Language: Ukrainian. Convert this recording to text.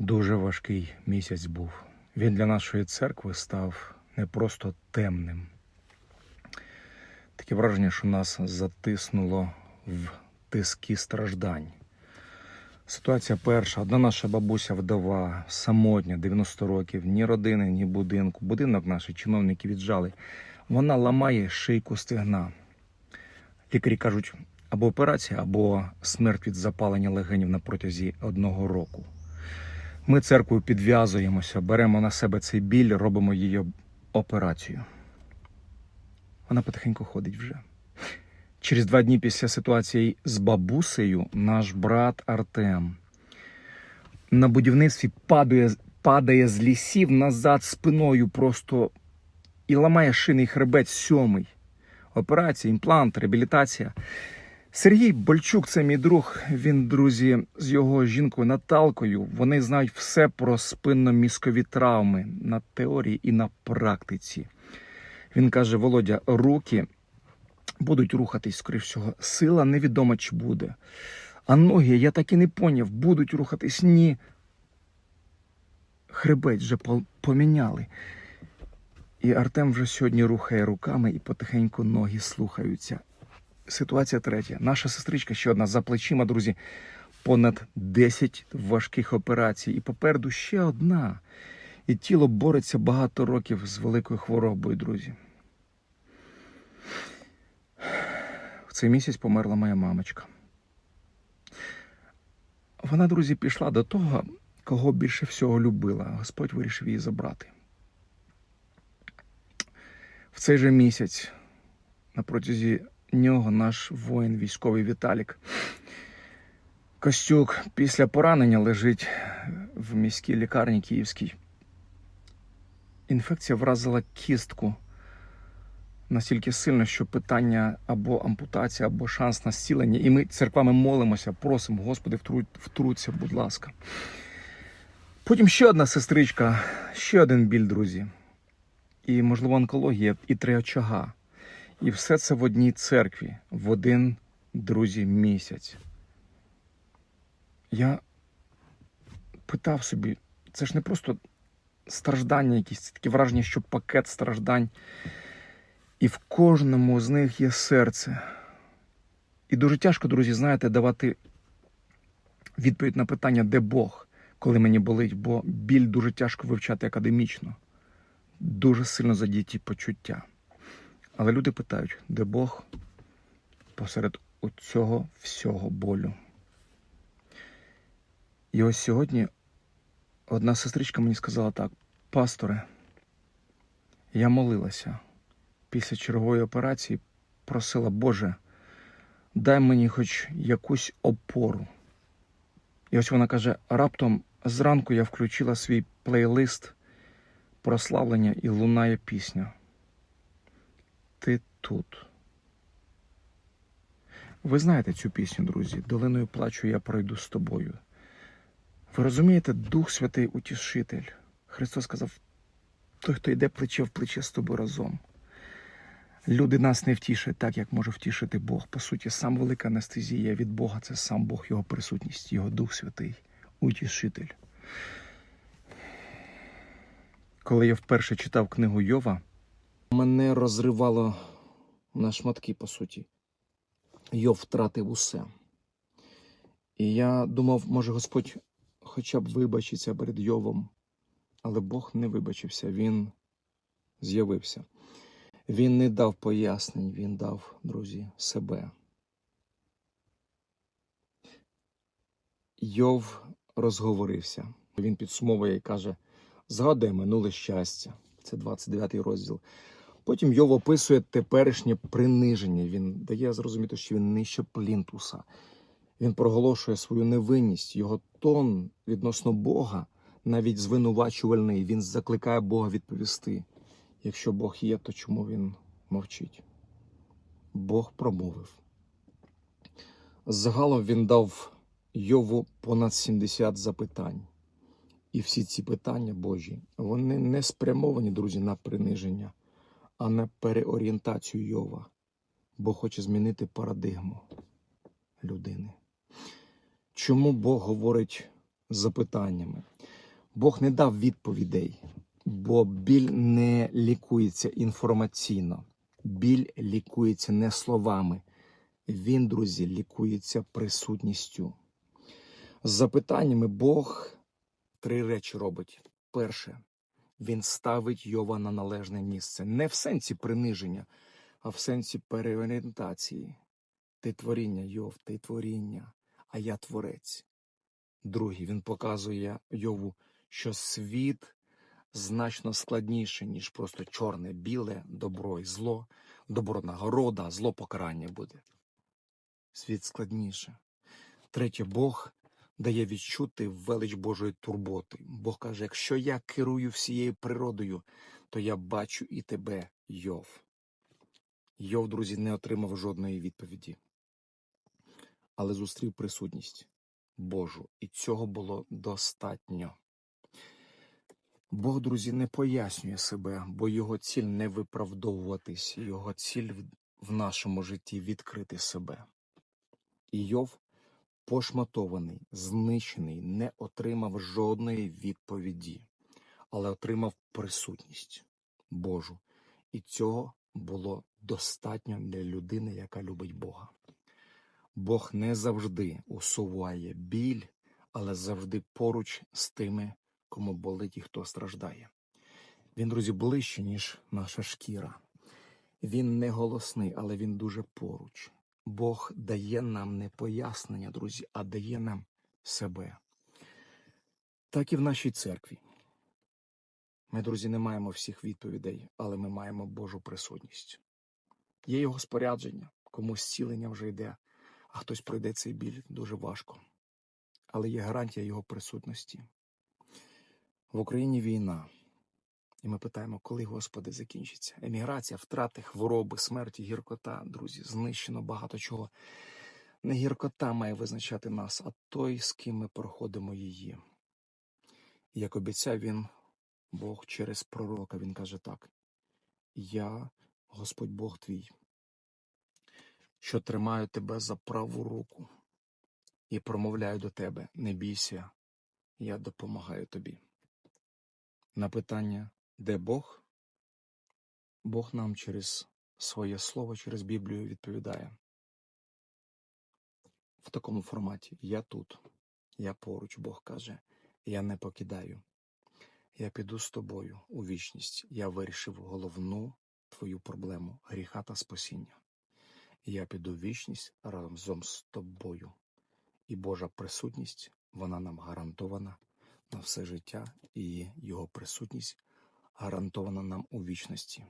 Дуже важкий місяць був. Він для нашої церкви став не просто темним. Таке враження, що нас затиснуло в тиски страждань. Ситуація перша. Одна наша бабуся вдова, самотня, 90 років, ні родини, ні будинку. Будинок наші чиновники віджали. Вона ламає шийку стегна. Лікарі кажуть, або операція, або смерть від запалення легенів на протязі одного року. Ми церквою підв'язуємося, беремо на себе цей біль, робимо її операцію. Вона потихеньку ходить вже. Через два дні після ситуації з бабусею наш брат Артем на будівництві падає, падає з лісів назад спиною просто і ламає шийний хребет сьомий. Операція, імплант, реабілітація. Сергій Больчук, це мій друг. Він, друзі, з його жінкою Наталкою. Вони знають все про спинно-мізкові травми на теорії і на практиці. Він каже: Володя, руки будуть рухатись, скоріш всього. Сила невідома чи буде. А ноги, я так і не поняв, будуть рухатись ні. Хребет вже поміняли. І Артем вже сьогодні рухає руками і потихеньку ноги слухаються. Ситуація третя. Наша сестричка ще одна за плечима, друзі, понад 10 важких операцій. І попереду ще одна. І тіло бореться багато років з великою хворобою, друзі. В цей місяць померла моя мамочка. Вона, друзі, пішла до того, кого більше всього любила. Господь вирішив її забрати. В цей же місяць на протязі нього наш воїн військовий Віталік Костюк після поранення лежить в міській лікарні Київській. Інфекція вразила кістку настільки сильно, що питання або ампутація, або шанс на зцілення. І ми церквами молимося, просимо, Господи, втруть, втруться, будь ласка. Потім ще одна сестричка, ще один біль, друзі. І, можливо, онкологія, і три очага. І все це в одній церкві, в один, друзі, місяць. Я питав собі, це ж не просто страждання, якісь це таке враження, що пакет страждань. І в кожному з них є серце. І дуже тяжко, друзі, знаєте, давати відповідь на питання, де Бог, коли мені болить, бо біль дуже тяжко вивчати академічно, дуже сильно задіті почуття. Але люди питають, де Бог посеред цього всього болю. І ось сьогодні одна сестричка мені сказала так: пасторе, я молилася після чергової операції, просила, Боже, дай мені хоч якусь опору. І ось вона каже: раптом зранку я включила свій плейлист прославлення і лунає пісня. Ти тут. Ви знаєте цю пісню, друзі. Долиною плачу я пройду з тобою. Ви розумієте, Дух Святий Утішитель. Христос сказав: той, хто йде плече в плече з тобою разом. Люди нас не втішать так, як може втішити Бог. По суті, сам велика анестезія від Бога це сам Бог, Його присутність, Його Дух Святий, Утішитель. Коли я вперше читав книгу Йова, мене розривало на шматки, по суті. Йов втратив усе. І я думав, може Господь хоча б вибачиться перед Йовом. Але Бог не вибачився, Він з'явився. Він не дав пояснень, він дав, друзі, себе. Йов розговорився. Він підсумовує і каже: згадує минуле щастя. Це 29 розділ. Потім Йов описує теперішнє приниження. Він дає зрозуміти, що він нижче плінтуса. Він проголошує свою невинність, його тон відносно Бога, навіть звинувачувальний. Він закликає Бога відповісти. Якщо Бог є, то чому він мовчить? Бог промовив. Загалом він дав Йову понад 70 запитань. І всі ці питання Божі, вони не спрямовані, друзі, на приниження, а на переорієнтацію Йова. Бог хоче змінити парадигму людини. Чому Бог говорить запитаннями? Бог не дав відповідей, бо біль не лікується інформаційно, біль лікується не словами. Він, друзі, лікується присутністю. З запитаннями Бог три речі робить. Перше, він ставить Йова на належне місце. Не в сенсі приниження, а в сенсі переорієнтації. Ти творіння, Йов, ти творіння, а я творець. Другий, він показує Йову, що світ значно складніше, ніж просто чорне, біле, добро і зло, добро нагорода, зло покарання буде. Світ складніше. Третє, Бог дає відчути велич Божої турботи. Бог каже: якщо я керую всією природою, то я бачу і тебе, Йов. Йов, друзі, не отримав жодної відповіді, але зустрів присутність Божу, і цього було достатньо. Бог, друзі, не пояснює себе, бо його ціль не виправдовуватись, його ціль в- нашому житті відкрити себе. І Йов, пошматований, знищений, не отримав жодної відповіді, але отримав присутність Божу. І цього було достатньо для людини, яка любить Бога. Бог не завжди усуває біль, але завжди поруч з тими, кому болить і хто страждає. Він, друзі, ближче, ніж наша шкіра. Він не голосний, але він дуже поруч. Бог дає нам не пояснення, друзі, а дає нам себе. Так і в нашій церкві. Ми, друзі, не маємо всіх відповідей, але ми маємо Божу присутність. Є його спорядження, комусь зцілення вже йде, а хтось пройде цей біль дуже важко. Але є гарантія його присутності. В Україні війна. Ми питаємо, коли, Господи, закінчиться? Еміграція, втрати, хвороби, смерті, гіркота, друзі, знищено багато чого. Не гіркота має визначати нас, а той, з ким ми проходимо її. Як обіцяв він, Бог через пророка, він каже так: Я, Господь Бог твій, що тримаю тебе за праву руку і промовляю до тебе, не бійся, я допомагаю тобі. На питання, де Бог? Бог нам через своє слово, через Біблію відповідає. В такому форматі я тут, я поруч, Бог каже, я не покидаю. Я піду з тобою у вічність. Я вирішив головну твою проблему гріха та спасіння. Я піду в вічність разом з тобою. І Божа присутність, вона нам гарантована на все життя, і Його присутність гарантована нам у вічності.